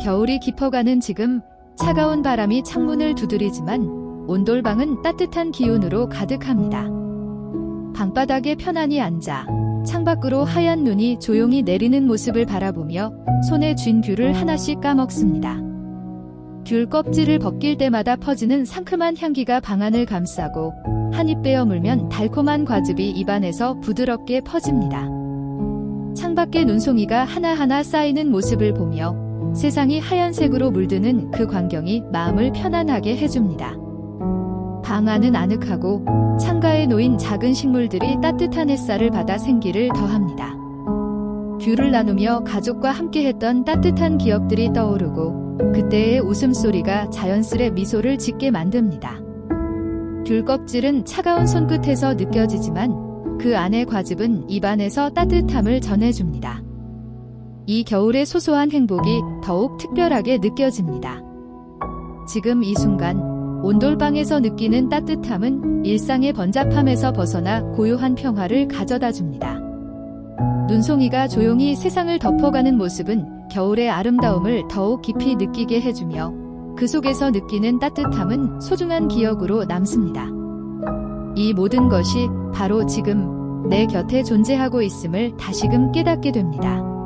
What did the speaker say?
겨울이 깊어가는 지금 차가운 바람이 창문을 두드리지만 온돌방은 따뜻한 기운으로 가득합니다. 방바닥에 편안히 앉아 창밖으로 하얀 눈이 조용히 내리는 모습을 바라보며 손에 쥔 귤을 하나씩 까먹습니다. 귤 껍질을 벗길 때마다 퍼지는 상큼한 향기가 방안을 감싸고 한입 빼어 물면 달콤한 과즙이 입안에서 부드럽게 퍼집니다. 창밖에 눈송이가 하나하나 쌓이는 모습을 보며 세상이 하얀색으로 물드는 그 광경이 마음을 편안하게 해줍니다. 방 안은 아늑하고 창가에 놓인 작은 식물들이 따뜻한 햇살을 받아 생기를 더합니다. 귤을 나누며 가족과 함께했던 따뜻한 기억들이 떠오르고 그때의 웃음소리가 자연스레 미소를 짓게 만듭니다. 귤 껍질은 차가운 손끝에서 느껴지지만 그 안의 과즙은 입안에서 따뜻함을 전해줍니다. 이 겨울의 소소한 행복이 더욱 특별하게 느껴집니다. 지금 이 순간 온돌방에서 느끼는 따뜻함은 일상의 번잡함에서 벗어나 고요한 평화를 가져다 줍니다. 눈송이가 조용히 세상을 덮어가는 모습은 겨울의 아름다움을 더욱 깊이 느끼게 해주며 그 속에서 느끼는 따뜻함은 소중한 기억으로 남습니다. 이 모든 것이 바로 지금 내 곁에 존재하고 있음을 다시금 깨닫게 됩니다.